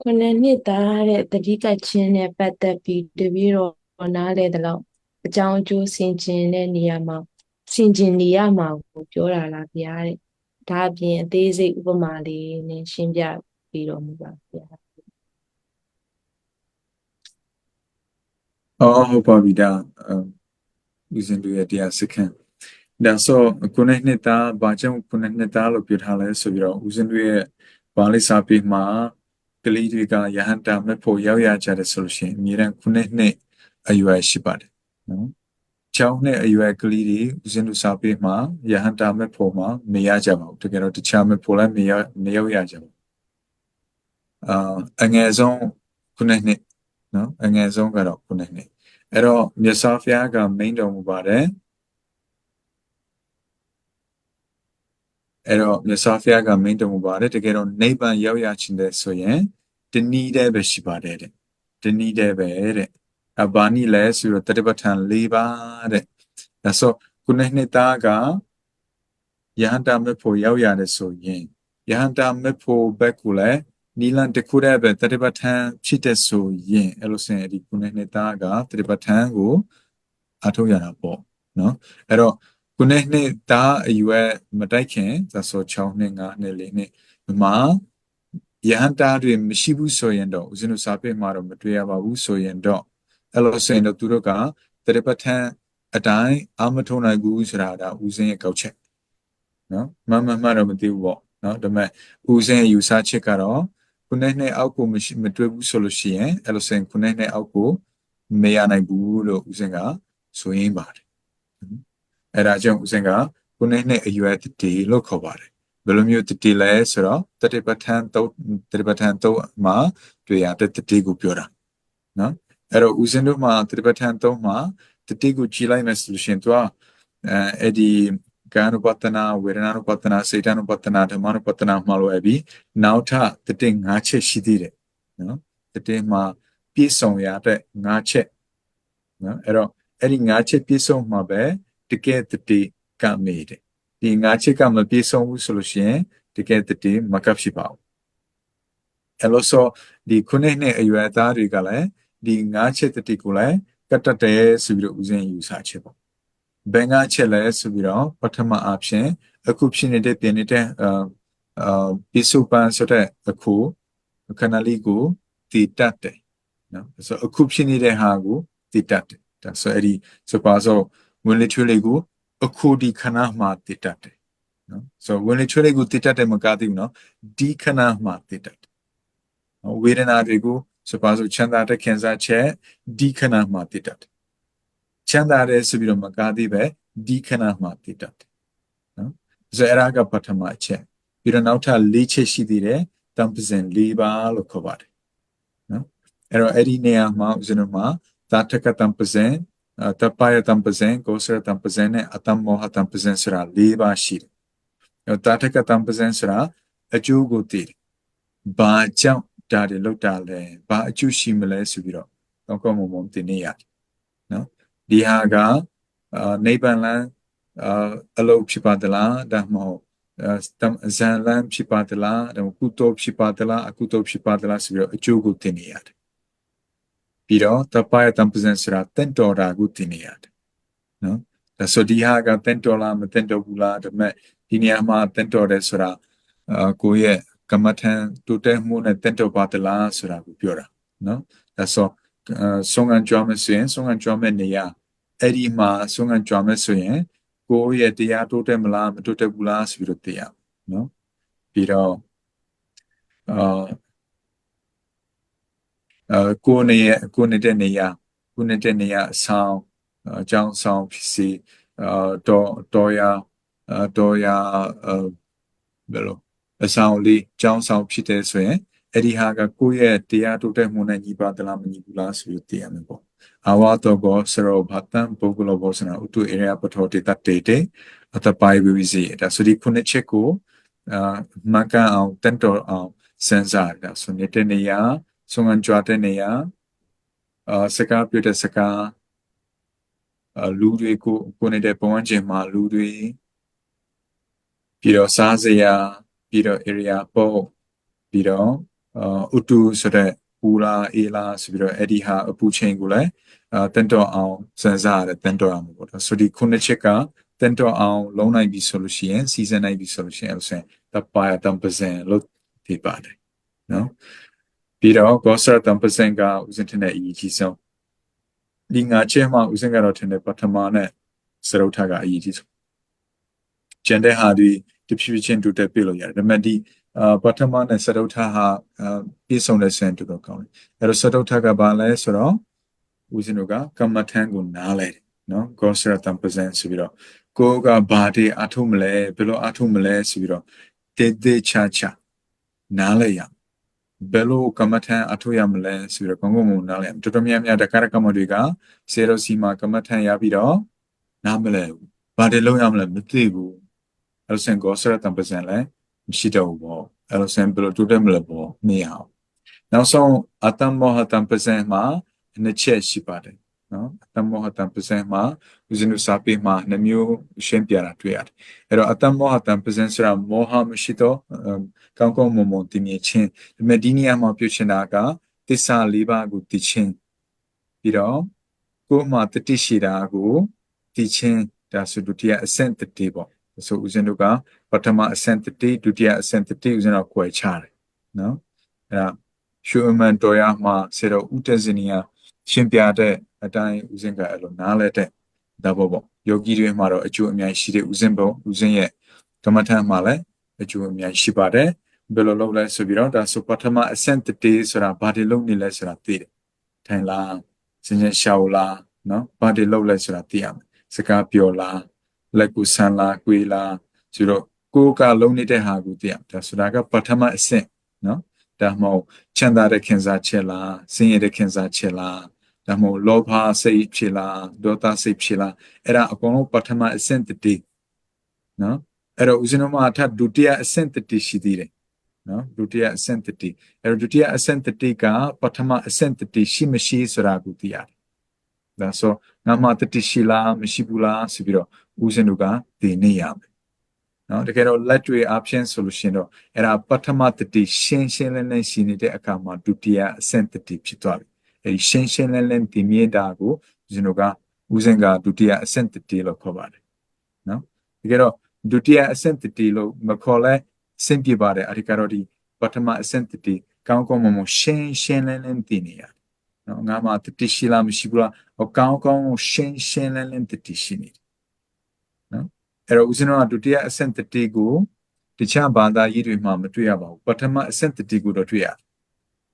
ခုနှစ်နှစ်သားတဲ့တတိကချင်းနဲ့ပတ်သက်ပြီးတပည့်တော်နားလဲတဲ့လောက်အကြောင်းအကျိုးဆင်ခြင်တဲ့နေရာမှာဆင်ခြင်နေရမှာကိုပြောတာလားဗျာတဲ့ဒါအပြင်အသေးစိတ်ဥပမာလေးနဲ့ရှင်းပြပြီးတော်မူပါဗျာအော်ဟုတ်ပါပြီဒါဦးဇင်းတို့ရဲ့တရားစခန်းဒါဆိုခုနှစ်နှစ်သားဘာကြောင့်ခုနှစ်နှစ်သားလို့ပြောထားလဲဆိုပြီးတော့ဦးဇင်းတို့ရဲ့ဘာလိစာပေမှာ ကလေးတွေကယဟန်တာမဲ့ဖို့ရောက်ရကြတယ်ဆိုလို့ရှိရင်အမြဲတမ်းခုနှစ်နှစ်အရွယ်ရှိပါတယ်နော်ချောင်းနဲ့အရွယ်ကလေးတွေဦးဇင်းတို့စာပေမှာယဟန်တာမဲ့ဖို့မှာမရကြပါဘူးတကယ်တော့တခြားမဲ့ဖို့လည်းမရမရောက်ရကြဘူးအာအငယ်ဆုံးခုနှစ်နှစ်နော်အငယ်ဆုံးကတော့ခုနှစ်နှစ်အဲ့တော့မြတ်စွာဘုရားကမိန့်တော်မူပါတယ် အဲ့တော့မြတ်စွာဘုရားကမိန့်တော်မူပါတယ်တကယ်တော့နိဗ္ဗာန်ရောက်ရခြင်းတဲ့ဆိုရင်တနည်းတည်းပဲရှိပါတယ်တဲ့တနည်းတည်းပဲတဲ့အဘာနိလဲဆိုတော့တတိပဋ္ဌာန်၄ပါးတဲ့ဒါဆိုခုနှစ်နှစ်သားကယဟန္တာမေဖို့ရောက်ရတယ်ဆိုရင်ယဟန္တာမေဖို့ဘက်ကလည်းနီလန်တခုတည်းပဲတတိပဋ္ဌာန်ဖြစ်တဲ့ဆိုရင်အဲ့လိုဆိုရင်ဒီခုနှစ်နှစ်သားကတတိပဋ္ဌာန်ကိုအထောက်ရတာပေါ့နော်အဲ့တော့ ခုနှစ်နှစ်သားအရွယ်မတိုက်ခင်သဆို6နှစ်9နှစ်4နှစ်မှာယဟန်တာတွေမရှိဘူးဆိုရင်တော့ဦးဇင်းတို့စာပေမှာတော့မတွေ့ရပါဘူးဆိုရင်တော့အဲ့လိုဆိုရင်တော့သူတို့ကတရပဋ္ဌာန်အတိုင်းအာမထုံနိုင်ဘူးဆိုတာဒါဦးဇင်းရဲ့ကောက်ချက်နော်မမမှတော့မသိဘူးပေါ့နော်ဒါပေမဲ့ဦးဇင်းရဲ့ယူဆချက်ကတော့ခုနှစ်နှစ်အောက်ကိုမရှိမတွေ့ဘူးဆိုလို့ရှိရင်အဲ့လိုဆိုရင်ခုနှစ်နှစ်အောက်ကိုမရနိုင်ဘူးလို့ဦးဇင်းကဆိုရင်းပါတယ် အဲ့ဒါကြောင့်ဦးဇင်းကခုနှစ်နှစ်အရွယ်တတိလို့ခေါ်ပါတယ်ဘယ်လိုမျိုးတတိလဲဆိုတော့တတိပဋ္ဌာန်တုတ်တတိပဋ္ဌာန်တုတ်မှာတွေ့ရတဲ့တတိကိုပြောတာနော်အဲ့တော့ဦးဇင်းတို့မှာတတိပဋ္ဌာန်တုတ်မှာတတိကိုကြည်လိုက်မယ်ဆိုလို့ရှိရင်သူကအဲအဲ့ဒီကာနုပတနာဝေဒနာနုပတနာစေတနုပတနာဓမ္မနုပတနာမှာလို့အပြီးနောက်ထတတိ၅ချက်ရှိသေးတယ်နော်တတိမှာပြည့်စုံရတဲ့၅ချက်နော်အဲ့တော့အဲ့ဒီ၅ချက်ပြည့်စုံမှာပဲ တကယ်တတိကမေးတယ်ဒီငါးချက်ကမပြည့်စုံဘူးဆိုလို့ရှိရင်တကယ်တည်းမကပ်ဖြစ်ပါဘူးအဲ့လိုဆိုဒီခုနှစ်နှစ်အရွယ်သားတွေကလည်းဒီငါးချက်တတိကိုလည်းကတ်တတ်တယ်ဆိုပြီးတော့ဦးဇင်းယူဆချက်ပေါ့ဘယ်ငါးချက်လဲဆိုပြီးတော့ပထမအဖြစ်အခုဖြစ်နေတဲ့ပြင်နေတဲ့အာအာပိစုပန်ဆိုတဲ့အခုခဏလေးကိုတည်တတ်တယ်နော်ဆိုအခုဖြစ်နေတဲ့ဟာကိုတည်တတ်တယ်ဒါဆိုအဲ့ဒီဆိုပါဆို ဝင်လေချွေးလေးကိုအခုဒီခဏမှတည်တတ်တယ်နော်ဆိုဝင်လေချွေးလေးကိုတည်တတ်တယ်မကသေးဘူးနော်ဒီခဏမှတည်တတ်တယ်နော်ဝေဒနာတွေကိုဆိုပါဆိုချမ်းသာတဲ့ခံစားချက်ဒီခဏမှတည်တတ်တယ်ချမ်းသာတယ်ဆိုပြီးတော့မကသေးပဲဒီခဏမှတည်တတ်တယ်နော်ဆိုအဲ့ဒါကပထမအချက်ပြီးတော့နောက်ထပ်၄ချက်ရှိသေးတယ်တမ်ပဇင်၄ပါးလို့ခေါ်ပါတယ်နော်အဲ့တော့အဲ့ဒီနေရာမှာဦးဇင်းတို့မှာသာထကတမ်ပဇင် တပယတံပဇင်ကိုစရတံပဇင်နဲ့အတ္တမောဟတံပဇင်ဆိုတာ၄ပါးရှိတယ်။တာထကတံပဇင်ဆိုတာအကျိုးကိုသိတယ်။ဘာကြောင့်ဒါတွေလောက်တာလဲ။ဘာအကျိုးရှိမလဲဆိုပြီးတော့ကောင်းကောင်းမွန်မွန်သိနေရတယ်။နော်။ဒီဟာကအာနိဗ္ဗာန်လမ်းအာအလုပ်ဖြစ်ပါသလားဒါမှမဟုတ်တမ်ဇန်လမ်းဖြစ်ပါသလားဒါမှကုသိုလ်ဖြစ်ပါသလားအကုသိုလ်ဖြစ်ပါသလားဆိုပြီးတော့အကျိုးကိုသိနေရတယ် ပြီးတော့တပယတံပဇန်စရာတန်တော်တာကိုသိနေရတယ်နော်ဒါဆိုဒီဟာကတန်တော်လားမတန်တော်ဘူးလားဒါပေမဲ့ဒီနေရာမှာတန်တော်တယ်ဆိုတာအာကိုယ့်ရဲ့ကမ္မထံတိုးတက်မှုနဲ့တန်တော်ပါတလားဆိုတာကိုပြောတာနော်ဒါဆိုဆုံးခံကြွမယ်ဆိုရင်ဆုံးခံကြွမယ်နေရာအဲ့ဒီမှာဆုံးခံကြွမယ်ဆိုရင်ကိုယ့်ရဲ့တရားတိုးတက်မလားမတိုးတက်ဘူးလားဆိုပြီးတော့သိရအောင်နော်ပြီးတော့အာ အဲကိုနေရကိုနေတဲ့နေရာကိုနေတဲ့နေရာအဆောင်အကြောင်းဆောင်ဖြစ်စီအာတော်တော်ရအာတော်ရအဲဘယ်လိုအဆောင်လေးကြောင်းဆောင်ဖြစ်တယ်ဆိုရင်အဲ့ဒီဟာကကိုယ့်ရဲ့တရားတိုးတက်မှုနဲ့ညီပါသလားမညီဘူးလားဆိုပြီးသိရမယ်ပေါ့အဝါတော့ကိုစရောဘတ်တံပုဂ္ဂလောဘောစနာဥတုဧရိယာပထောတေတတေတေအတပိုင်ဝီစီဒါဆိုဒီခုနှစ်ချက်ကိုအာမကန်အောင်တန်တော်အောင်စင်စားတာဆိုနေတဲ့နေရာ ဆုံးခံကြွတဲ့နေရာအာစကားပြောတဲ့စကားအာလူတွေကိုကိုနေတဲ့ဘဝကျင်မှာလူတွေပြီးတော့စားစရာပြီးတော့ area ပေါ့ပြီးတော့အာဥတုဆိုတဲ့ပူလာအေလာဆိုပြီးတော့အဲ့ဒီဟာအပူချိန်ကိုလည်းအာတန်တော်အောင်စံစားရတယ်တန်တော်အောင်ပေါ့ဆိုဒီခုနှစ်ချက်ကတန်တော်အောင်လုံးနိုင်ပြီဆိုလို့ရှိရင်စီဇန်နိုင်ပြီဆိုလို့ရှိရင်အဲ့ဆိုရင်တပါတမ်ပစံလို့ဒီပါတယ်နော် ပြီးတော့ကောဆာတမ်ပစံကဥစဉ်ထတဲ့အရေးကြီးဆုံးဒီငါချက်မှာဥစဉ်ကတော့ထင်တယ်ပထမနဲ့စရုပ်ထကအရေးကြီးဆုံးကျန်တဲ့ဟာဒီတဖြည်းဖြည်းချင်းတူတက်ပြလို့ရတယ်ဒါပေမဲ့ဒီအာပထမနဲ့စရုပ်ထဟာအာပြည့်စုံတဲ့ဆန်တူတော့ကောင်းတယ်အဲ့တော့စရုပ်ထကဘာလဲဆိုတော့ဦးဇင်းတို့ကကမ္မထန်ကိုနားလဲတယ်နော်ကောဆရာတမ်ပဇန်ဆိုပြီးတော့ကိုကဘာတွေအထုမလဲဘယ်လိုအထုမလဲဆိုပြီးတော့တေတေချာချာနားလဲရ ဘယ်လိုကမ္မထန်အထုရမလဲဆိုပြီးတော့ကောင်းကောင်းမွန်နားလဲတော်တော်များများတက္ကရာကမ္မတွေကဆေရိုစီမှာကမ္မထန်ရပြီးတော့နားမလဲဘူးဘာတွေလုပ်ရမလဲမသိဘူးအဲ့လိုဆန်ကောဆရာတမ်ပဇန်လဲမရှိတော့ဘူးပေါ့အဲ့လိုဆန်ဘယ်လိုတူတယ်မလဲပေါ့မရအောင်နောက်ဆုံးအတ္တမောဟတမ်ပဇန်မှာနှစ်ချက်ရှိပါတယ် နော်အတ္တမောဟတံပဇံမှာဦးဇင်းတို့စာပေမှာနှမျိုးရှင်းပြတာတွေ့ရတယ်အဲ့တော့အတ္တမောဟတံပဇံဆိုတာမောဟမရှိတော့ကောင်းကောင်းမွန်မွန်တည်မြဲခြင်းဒီမဲ့ဒီနေရာမှာပြုချင်တာကသစ္စာလေးပါးကိုတည်ခြင်းပြီးတော့ကိုယ်မှာတတိရှိတာကိုတည်ခြင်းဒါဆိုဒုတိယအဆင့်တတိပေါ့ဆိုဦးဇင်းတို့ကပထမအဆင့်တတိဒုတိယအဆင့်တတိဦးဇင်းတို့ကွယ်ချတယ်နော်အဲ့ဒါရှုအမှန်တော်ရမှာစေတော့ဥတဇနီယာ ရှင်းပြတဲ့အတိုင်းဦးဇင်းကအဲ့လိုနားလဲတဲ့ဒါပေါ့ပေါ့ယောဂီတွေမှာတော့အကျိုးအများကြီးရှိတဲ့ဦးဇင်းပုံဦးဇင်းရဲ့ကမ္မထမ်းမှာလည်းအကျိုးအများကြီးရှိပါတယ်ဘယ်လိုလုပ်လဲဆိုပြီးတော့ဒါဆိုပထမအဆင့်တတေးဆိုတာဘာတွေလုပ်နေလဲဆိုတာသိတယ်ထိုင်လားစင်စင်ရှောက်လားနော်ဘာတွေလုပ်လဲဆိုတာသိရမယ်စကားပြောလားလက်ကူဆန်လားကွေးလားဆိုတော့ကိုယ်ကလုံးနေတဲ့ဟာကိုသိရမယ်ဒါဆိုတာကပထမအဆင့်နော်ဒါမှမဟုတ်ချမ်းသာတဲ့ခင်စားချက်လားဆင်းရဲတဲ့ခင်စားချက်လား ဒါမှမဟုတ်လောဘစိတ်ဖြစ်လားဒေါသစိတ်ဖြစ်လားအဲ့ဒါအကုန်လုံးပထမအဆင့်တတိနော်အဲ့တော့ဦးဇင်းတို့မှာထပ်ဒုတိယအဆင့်တတိရှိသေးတယ်နော်ဒုတိယအဆင့်တတိအဲ့တော့ဒုတိယအဆင့်တတိကပထမအဆင့်တတိရှိမရှိဆိုတာကိုသိရတယ်ဒါဆိုငါမှတတိရှိလားမရှိဘူးလားဆိုပြီးတော့ဦးဇင်းတို့ကသိနေရမယ်နော်တကယ်တော့လက်တွေအဖြစ်ဆိုလို့ရှိရင်တော့အဲ့ဒါပထမတတိရှင်းရှင်းလင်းလင်းရှိနေတဲ့အခါမှာဒုတိယအဆင့်တတိဖြစ်သွားပြီအဲဒီ ရှင်းရှင်းလင်းလင်းတည်မြဲတာကိုဦးဇင်းတို့ကဦးဇင်းကဒုတိယအဆင့်တတိလို့ခေါ်ပါတယ်နော်တကယ်တော့ဒုတိယအဆင့်တတိလို့မခေါ်လဲစင်ပြပါတယ်အဓိကတော့ဒီပထမအဆင့်တတိကောင်းကောင်းမွန်မွန်ရှင်းရှင်းလင်းလင်းတည်နေရတယ်နော်ငါမှတတိရှိလားမရှိဘူးလားအကောင်းကောင်းရှင်းရှင်းလင်းလင်းတတိရှိနေတယ်နော်အဲ့တော့ဦးဇင်းတို့ကဒုတိယအဆင့်တတိကိုတခြားဘာသာရေးတွေမှာမတွေ့ရပါဘူးပထမအဆင့်တတိကိုတော့တွေ့ရတယ်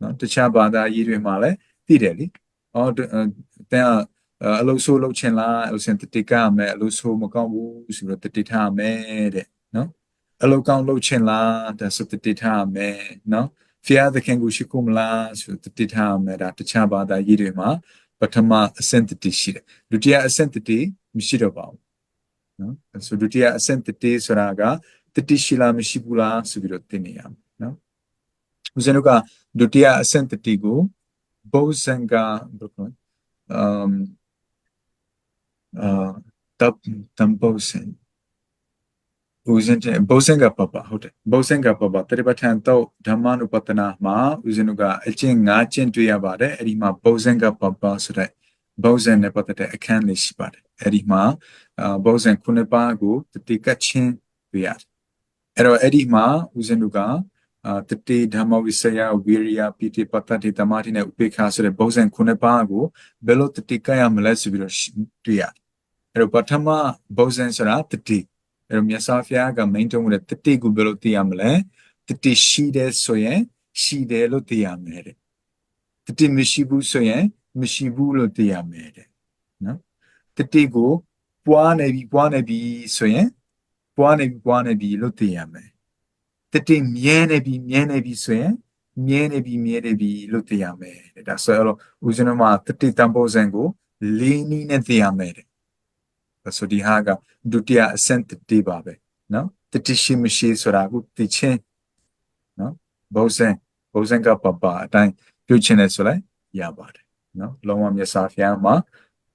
နော်တခြားဘာသာရေးတွေမှာလည်း သိတယ်လေ။အော်တဲ့အအလုပ်ဆိုးလုပ်ချင်လားအဲ့လိုစင်တတိကမယ်အလုပ်ဆိုးမကောင်းဘူးဆိုတော့တတိထားမယ်တဲ့နော်။အလုပ်ကောင်းလုပ်ချင်လားဒါဆိုတတိထားမယ်နော်။ဖျားသခင်ကိုရှိခုမလားဆိုတတိထားမယ်ဒါတခြားဘာသာရေးတွေမှာပထမအဆင့်တတိရှိတယ်။ဒုတိယအဆင့်တတိမရှိတော့ပါဘူး။နော်။ဆိုဒုတိယအဆင့်တတိဆိုတာကတတိရှိလားမရှိဘူးလားဆိုပြီးတော့သိနေရမယ်နော်။ဦးဇင်းတို့ကဒုတိယအဆင့်တတိကို Bozenga Brooklyn. Um uh Tab Tambosen. Bozen Bozenga Papa ဟုတ်တယ် Bozenga Papa တရိပဋ္ဌာန်တော့ဓမ္မနုပတနာမှာဦးဇင်းတို့ကအကျင့်၅ကျင့်တွေ့ရပါတယ်အဲ့ဒီမှာ Bozenga Papa ဆိုတဲ့ Bozen နဲ့ပတ်သက်တဲ့အခန်းလေးရှိပါတယ်အဲ့ဒီမှာအာ Bozen ခုနှစ်ပါးကိုတတိကချင်းတွေ့ရတယ်အဲ့တော့အဲ့ဒီမှာဦးဇင်းတို့ကအာ တတိဓမ္မဝိစယဝိရိယပိတိပတ္တိတမာတိနဲ့ဥပေက္ခဆိုတဲ့ဘုဇံခုနှစ်ပါးကိုဘယ်လိုတတိကရမလဲဆိုပြီးတော့တွေ့ရတယ်။အဲ့တော့ပထမဘုဇံဆိုတာတတိအဲ့တော့မြတ်စွာဘုရားကမိန့်တော်မူတဲ့တတိကိုဘယ်လိုသိရမလဲ။တတိရှိတယ်ဆိုရင်ရှိတယ်လို့သိရမယ်တဲ့။တတိမရှိဘူးဆိုရင်မရှိဘူးလို့သိရမယ်တဲ့။နော်။တတိကိုပွားနေပြီပွားနေပြီဆိုရင်ပွားနေပြီပွားနေပြီလို့သိရမယ် တတိမြဲနေပြီမြဲနေပြီဆိုရင်မြဲနေပြီမြဲနေပြီလို့သိရမယ်တဲ့ဒါဆိုတော့ဦးဇင်းတို့မှာတတိတန်ဖိုးစံကိုလေးနည်းနဲ့သိရမယ်တဲ့ဒါဆိုဒီဟာကဒုတိယအဆင့်တတိပါပဲနော်တတိရှိမရှိဆိုတာကိုသိချင်းနော်ဘုဇံဘုဇံကပပအတိုင်းပြုချင်တယ်ဆိုလိုက်ရပါတယ်နော်လုံးဝမျက်စာဖျားမှာ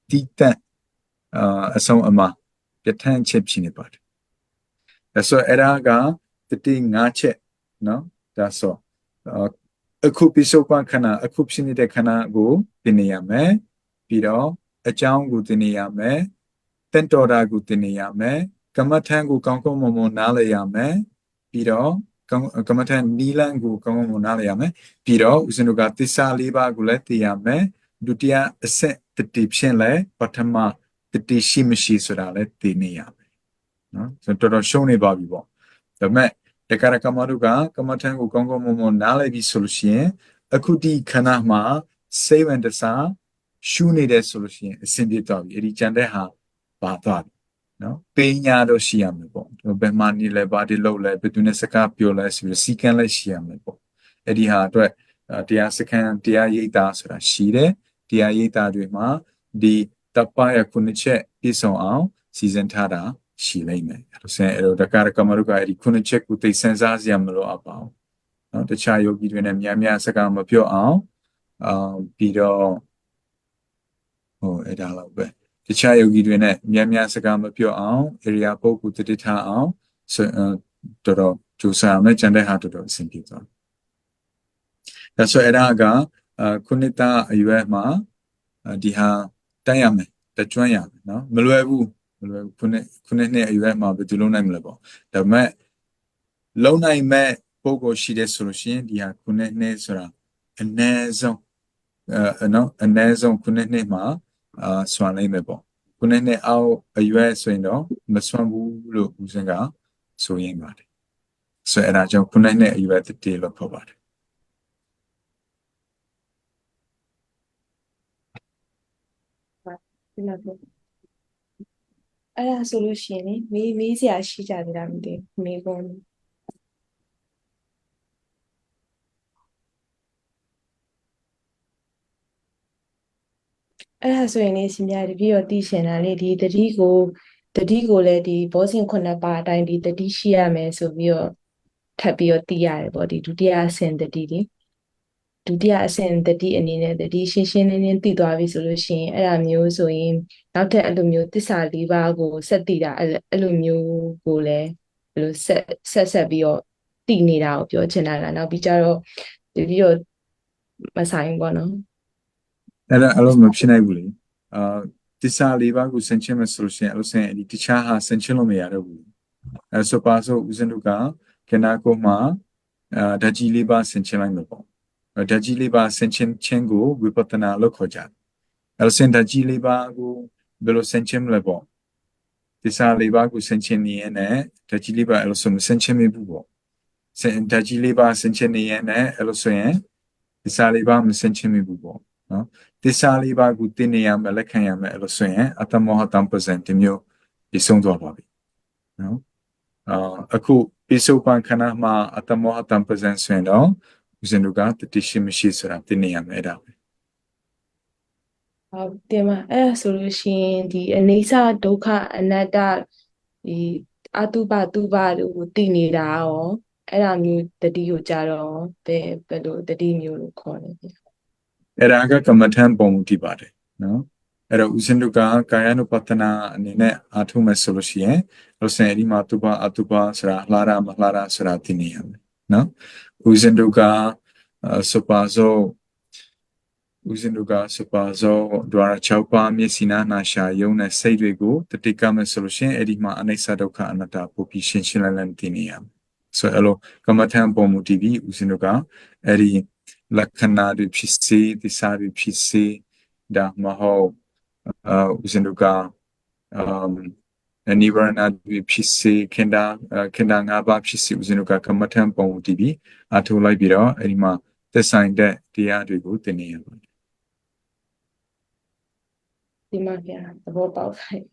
တိတန့်အာအဆုံးအမပြဋ္ဌာန်းချက်ဖြစ်နေပါတယ်ဒါဆိုအဲ့ဒါက တတိ၅ချက်နော်ဒါဆိုအခုပိစုပန်ခဏအခုဖြစ်နေတဲ့ခဏကိုသင်နေရမယ်ပြီးတော့အကြောင်းကိုသင်နေရမယ်တန်တော်တာကိုသင်နေရမယ်ကမ္မထံကိုကောင်းကောင်းမွန်မွန်နားလည်ရမယ်ပြီးတော့ကောင်းကမ္မထံနီလန်းကိုကောင်းကောင်းမွန်နားလည်ရမယ်ပြီးတော့ဦးဇင်းတို့ကသစ္စာလေးပါးကိုလည်းသိရမယ်ဒုတိယအဆင့်တတိဖြင့်လည်းပထမတတိရှိမရှိဆိုတာလည်းသိနေရမယ်နော်ဆိုတော့တော်တော်ရှုံးနေပါပြီပေါ့ဒါပေမဲ့ တက္ကရာကမတို့ကကမ္မထံကိုကောင်းကောင်းမွန်မွန်နားလည်ပြီဆိုလို့ရှိရင်အခုဒီခဏမှာစိတ်ဝင်တစားရှုနေတယ်ဆိုလို့ရှိရင်အဆင်ပြေတော့ပြီအဲ့ဒီကြံတဲ့ဟာပါသွားပြီနော်ပညာတော့ရှိရမယ်ပေါ့ဘယ်မှာနေလဲဘာဒီလုပ်လဲဘယ်သူနဲ့စကားပြောလဲဆိုပြီးစီကံလည်းရှိရမယ်ပေါ့အဲ့ဒီဟာအတွက်အဲတရားစခန်းတရားရိပ်တာဆိုတာရှိတယ်တရားရိပ်တာတွေမှာဒီတပ်ပါရခုနှစ်ချက်ပြည့်စုံအောင်စီစဉ်ထားတာ ရှိလိမ့်မယ်အဲ့လိုဆိုရင်အဲ့လိုတက္ကရာကမတို့ကအဲ့ဒီခုနှစ်ချက်ကိုသိစင်စားစရာမလိုအပ်ပါဘူးနော်တခြားယောဂီတွေနဲ့များများစကားမပြောအောင်အာပြီးတော့ဟိုအဲ့ဒါလောက်ပဲတခြားယောဂီတွေနဲ့များများစကားမပြောအောင် area ပုတ်ကိုတတိထားအောင်ဆိုအဲတော်တော်ကြိုးစားမယ်ကြံတဲ့ဟာတော်တော်အဆင်ပြေသွားဒါဆိုအဲ့ဒါကအာခုနှစ်သားအရွယ်မှာအာဒီဟာတိုက်ရမယ်တကျွမ်းရမယ်နော်မလွယ်ဘူးမလွယ်ဘူး ခုနှစ်ခုနှစ်နှစ်အရွယ်မှာဘယ်သူလုံးနိုင်မလဲပေါ့ဒါပေမဲ့လုံနိုင်မဲ့ပုံကိုရှိတယ်ဆိုလို့ရှိရင်ဒီဟာခုနှစ်နှစ်ဆိုတာအနည်းဆုံးအဲနော်အနည်းဆုံးခုနှစ်နှစ်မှာအာဆွမ်းလိုက်မယ်ပေါ့ခုနှစ်နှစ်အောက်အရွယ်ဆိုရင်တော့မဆွမ်းဘူးလို့ဦးစင်ကဆိုရင်ပါတယ်ဆိုအဲ့ဒါကြောင့်ခုနှစ်နှစ်အရွယ်တည်းလို့ခေါ်ပါတယ်ဒီမှာပေါ့ အဲ့ဒါဆိုလို့ရှိရင်လေမေးမေးစရာရှိကြသေးတာမသိဘူးမေးကုန်အဲ့ဒါဆိုရင်လေရှင်ပြတပည့်တော်သိရှင်တာလေဒီတတိကိုတတိကိုလည်းဒီဘောဇင်ခုနှစ်ပါအတိုင်းဒီတတိရှိရမယ်ဆိုပြီးတော့ထပ်ပြီးတော့သိရတယ်ပေါ့ဒီဒုတိယအဆင့်တတိဒီ ဒုတိယအဆင့်တတိအနေနဲ့တတိရှင်းရှင်းလင်းလင်းသိသွားပြီဆိုလို့ရှိရင်အဲ့ဒါမျိုးဆိုရင်နောက်ထပ်အဲ့လိုမျိုးသစ္စာလေးပါးကိုဆက်သိတာအဲ့အဲ့လိုမျိုးကိုလည်းအဲ့လိုဆက်ဆက်ဆက်ပြီးတော့သိနေတာကိုပြောချင်တာလားနောက်ပြီးကြတော့တပည့်တော်မဆိုင်ဘူးပေါ့နော်အဲ့ဒါအဲ့လိုမဖြစ်နိုင်ဘူးလေအာတစ္ဆာလေးပါးကိုဆင်ချင်းမဆိုလို့ရှိရင်အဲ့လိုဆင်ဒီတခြားဟာဆင်ချင်းလို့မရတော့ဘူးအဲဆိုပါဆိုဦးဇင်းတို့ကကနာကိုမှာအာဓာကြီးလေးပါးဆင်ချင်းလိုက်မှာပေါ့ အဲဓာကြီးလေးပါးဆင်ချင်းချင်းကိုဝိပဿနာလို့ခေါ်ကြတယ်အဲ့လိုဆင်ဓာကြီးလေးပါးကိုဘယ်လိုဆင်ချင်းမလဲပေါ့တစ္ဆာလေးပါးကိုဆင်ချင်းနေရင်လည်းဓာကြီးလေးပါးအဲ့လိုဆိုမဆင်ချင်းမဘူးပေါ့ဆင်ဓာကြီးလေးပါးဆင်ချင်းနေရင်လည်းအဲ့လိုဆိုရင်တစ္ဆာလေးပါးမဆင်ချင်းမဘူးပေါ့နော်သစ္စာလေးပါးကိုသိနေရမယ်လက်ခံရမယ်အဲ့လိုဆိုရင်အတ္တမောဟတံပဇံဒီမျိုးပြဆုံးသွားပါပြီနော်အာအခုပိစုပန်ခဏမှာအတ္တမောဟတံပဇံဆိုရင်တော့ ဦးဇင်းတို့ကတတိရှိမရှိဆိုတာသိနေရမယ်အဲ့ဒါပဲဟုတ်တယ်မအဲ့ဒါဆိုလို့ရှိရင်ဒီအနေစာဒုက္ခအနတ္တဒီအတုပတုပတို့ကိုသိနေတာရောအဲ့ဒါမျိုးတတိကိုကြတော့ဘယ်ဘယ်လိုတတိမျိုးလို့ခေါ်လဲဗျအဲ့ဒါကကမ္မထံပုံမှုတည်ပါတယ်နော်အဲ့တော့ဦးဇင်းတို့ကကာယ ानु ပတ္တနာအနေနဲ့အားထုတ်မယ်ဆိုလို့ရှိရင်လို့ဆိုရင်ဒီမှာတုပအတုပဆိုတာလှရာမလှရာဆိုတာသိနေရမယ် နော်ဦးဇင်းတို့ကအာစပါဇောဦးဇင်းတို့ကစပါဇောဒွါရ6ပါးမျက်စိနာနာရှာယုံတဲ့စိတ်တွေကိုတတိကမယ်ဆိုလို့ရှိရင်အဲ့ဒီမှာအနိစ္စဒုက္ခအနတ္တပုပ္ပိရှင်းရှင်းလင်းလင်းသိနေရမယ်ဆိုတော့အဲ့လိုကမ္မထံပုံမှုတည်ပြီးဦးဇင်းတို့ကအဲ့ဒီလက္ခဏာတွေဖြစ်စေသစ္စာတွေဖြစ်စေဒါမှမဟုတ်အာဦးဇင်းတို့ကအမ် နိဗ္ဗာန်တွေဖြစ်စေခင်တာအာခင်တာ၅ပါးဖြစ်စေဦးဇင်းတို့ကကမ္မထံပုံတည်ပြီးအထုတ်လိုက်ပြီးတော့အဲဒီမှာသက်ဆိုင်တဲ့တရားတွေကိုသင်နေရပါတယ်ဒီမှာဗျာသဘောပေါက်တယ်